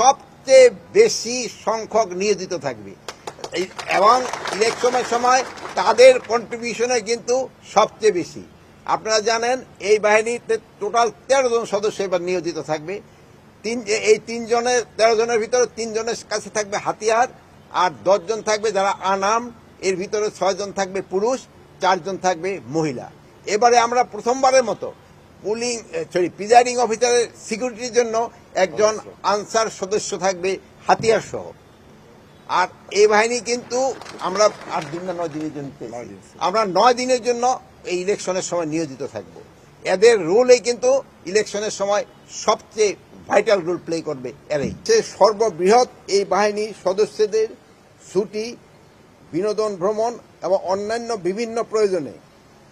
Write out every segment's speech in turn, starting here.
সবচেয়ে বেশি সংখ্যক নিয়োজিত থাকবে। এবং ইলেকশনের সময় তাদের কন্ট্রিবিউশনে কিন্তু সবচেয়ে বেশি। আপনারা জানেন, এই বাহিনীতে টোটাল তেরো জন সদস্য এবার নিয়োজিত থাকবে। তিন এই তিনজনের তেরো জনের ভিতরে তিনজনের কাছে থাকবে হাতিয়ার আর দশজন থাকবে যারা আনাম এর ভিতরে ছয়জন থাকবে পুরুষ চারজন থাকবে মহিলা। এবারে আমরা প্রথমবারের মতো পুলিং সরি প্রিজাইডিং অফিসারের সিকিউরিটির জন্য একজন আনসার সদস্য থাকবে হাতিয়ার সহ। আর এই বাহিনী কিন্তু আমরা আট দিন না নয় দিনের জন্য আমরা নয় দিনের জন্য এই ইলেকশনের সময় নিয়োজিত থাকব। এদের রোলই কিন্তু ইলেকশনের সময় সবচেয়ে ভাইটাল রোল প্লে করবে এরাই। সে সর্ববৃহৎ এই বাহিনীর সদস্যদের ছুটি বিনোদন ভ্রমণ এবং অন্যান্য বিভিন্ন প্রয়োজনে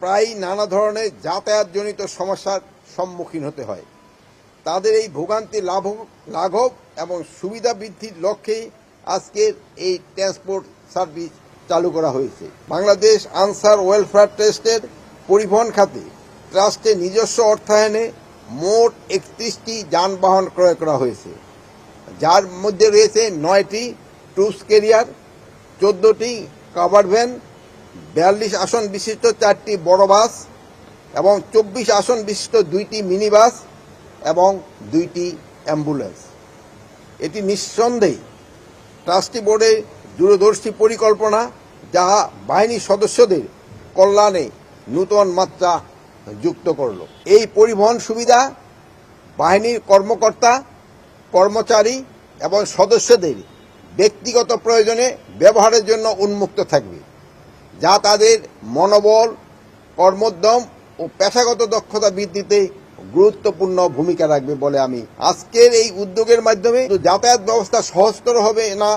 প্রায় নানা ধরনের যাতায়াতজনিত সমস্যার সম্মুখীন হতে হয়। তাদের এই ভোগান্তি লাঘব লাঘব এবং সুবিধা বৃদ্ধির লক্ষ্যেই আজকের এই ট্রান্সপোর্ট সার্ভিস চালু করা হয়েছে। বাংলাদেশ আনসার ওয়েলফেয়ার ট্রাস্টের পরিবহন খাতে ট্রাস্টের নিজস্ব অর্থায়নে মোট একত্রিশটি যানবাহন ক্রয় করা হয়েছে। যার মধ্যে রয়েছে নয়টি টুস কেরিয়ার চোদ্দটি কাভার ভ্যান বিয়াল্লিশ আসন বিশিষ্ট চারটি বড় বাস এবং চব্বিশ আসন বিশিষ্ট দুইটি মিনি বাস এবং দুইটি অ্যাম্বুলেন্স। এটি নিঃসন্দেহে ট্রাস্টি বোর্ডের দূরদর্শী পরিকল্পনা যা বাহিনীর সদস্যদের কল্যাণে নূতন মাত্রা যুক্ত করল। এই পরিবহন সুবিধা বাহিনীর কর্মকর্তা, কর্মচারী এবং সদস্যদের ব্যক্তিগত প্রয়োজনে ব্যবহারের জন্য উন্মুক্ত থাকবে। যা তাদের মনোবল, কর্মোদ্যম ও পেশাগত দক্ষতা বৃদ্ধিতে গুরুত্বপূর্ণ ভূমিকা রাখবে বলে আমি আজকের এই উদ্যোগের মাধ্যমে যাতায়াত ব্যবস্থা সহজতর হবে না,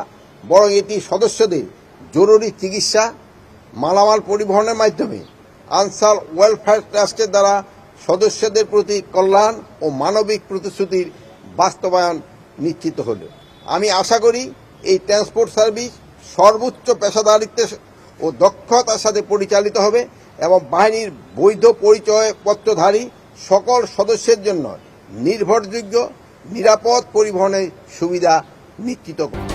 বরং এটি সদস্যদের জরুরি চিকিৎসা, মালামাল পরিবহনের মাধ্যমে আনসার ওয়েলফেয়ার ট্রাস্টের দ্বারা সদস্যদের প্রতি কল্যাণ ও মানবিক প্রতিশ্রুতির বাস্তবায়ন নিশ্চিত হল। আমি আশা করি এই ট্রান্সপোর্ট সার্ভিস সর্বোচ্চ পেশাদারিত্বের ও দক্ষতার সাথে পরিচালিত হবে এবং বাহিনীর বৈধ পরিচয়পত্রধারী সকল সদস্যের জন্য নির্ভরযোগ্য, নিরাপদ পরিবহনের সুবিধা নিশ্চিত করবে।